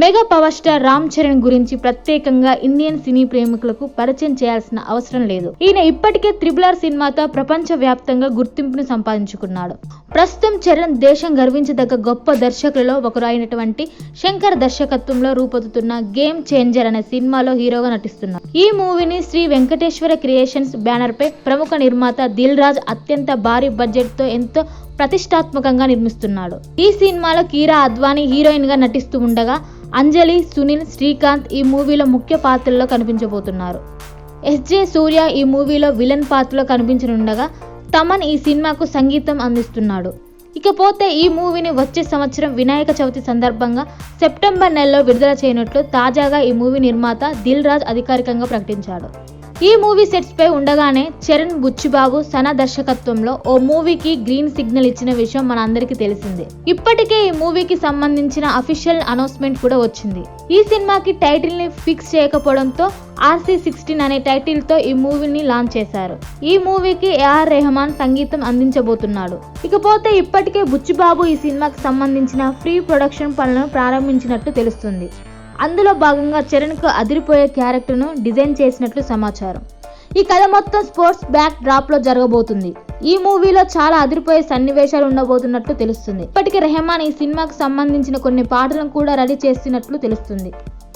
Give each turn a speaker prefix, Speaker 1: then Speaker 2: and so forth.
Speaker 1: Mega power star Ram Charan గురించి ప్రత్యేకంగా Indian cine ప్రేమికులకు పరిచయం చేయాల్సిన అవసరం లేదు. ఈయన ఇప్పటికే త్రిబుల్ ఆర్ సినిమాతో ప్రపంచ వ్యాప్తంగా గుర్తింపును సంపాదించుకున్నాడు. ప్రస్తుతం చరణ్ దేశం గర్వించదగ్గ గొప్ప దర్శకులలో ఒకరు అయినటువంటి శంకర్ దర్శకత్వంలో రూపొందుతున్న గేమ్ చేంజర్ అనే సినిమాలో హీరోగా నటిస్తున్నారు ఈ మూవీని శ్రీ వెంకటేశ్వర క్రియేషన్స్ బ్యానర్ పై ప్రముఖ నిర్మాత దిల్ రాజ్ అత్యంత భారీ బడ్జెట్తో ఎంతో ప్రతిష్టాత్మకంగా నిర్మిస్తున్నాడు. ఈ సినిమాలో కీరా అద్వానీ హీరోయిన్గా నటిస్తూ ఉండగా అంజలి సునీల్ శ్రీకాంత్ ఈ మూవీలో ముఖ్య పాత్రల్లో కనిపించబోతున్నారు. ఎస్జే సూర్య ఈ మూవీలో విలన్ పాత్రలో కనిపించనుండగా తమన్ ఈ సినిమాకు సంగీతం అందిస్తున్నాడు. ఇకపోతే ఈ మూవీని వచ్చే సంవత్సరం వినాయక చవితి సందర్భంగా సెప్టెంబర్ నెలలో విడుదల చేయనట్లు తాజాగా ఈ మూవీ నిర్మాత దిల్ రాజ్ అధికారికంగా ప్రకటించాడు. ఈ మూవీ సెట్స్ పై ఉండగానే చరణ్ బుచ్చిబాబు సన దర్శకత్వంలో ఓ మూవీకి గ్రీన్ సిగ్నల్ ఇచ్చిన విషయం మన అందరికీ తెలిసిందే. ఇప్పటికే ఈ మూవీకి సంబంధించిన అఫీషియల్ అనౌన్స్మెంట్ కూడా వచ్చింది. ఈ సినిమాకి టైటిల్ని ఫిక్స్ చేయకపోవడంతో ఆర్సీ సిక్స్టీన్ అనే టైటిల్తో ఈ మూవీని లాంచ్ చేశారు. ఈ మూవీకి ఏఆర్ రెహమాన్ సంగీతం అందించబోతున్నాడు. ఇకపోతే ఇప్పటికే బుచ్చిబాబు ఈ సినిమాకి సంబంధించిన ప్రీ ప్రొడక్షన్ పనులను ప్రారంభించినట్టు తెలుస్తుంది. అందులో భాగంగా చరణ్కు అదిరిపోయే క్యారెక్టర్ను డిజైన్ చేసినట్లు సమాచారం. ఈ కథ మొత్తం స్పోర్ట్స్ బ్యాక్ డ్రాప్లో జరగబోతుంది. ఈ మూవీలో చాలా అదిరిపోయే సన్నివేశాలు ఉండబోతున్నట్లు తెలుస్తుంది. ఇప్పటికే రెహమాన్ ఈ సినిమాకు సంబంధించిన కొన్ని పాటలను కూడా రెడీ చేస్తున్నట్లు తెలుస్తుంది.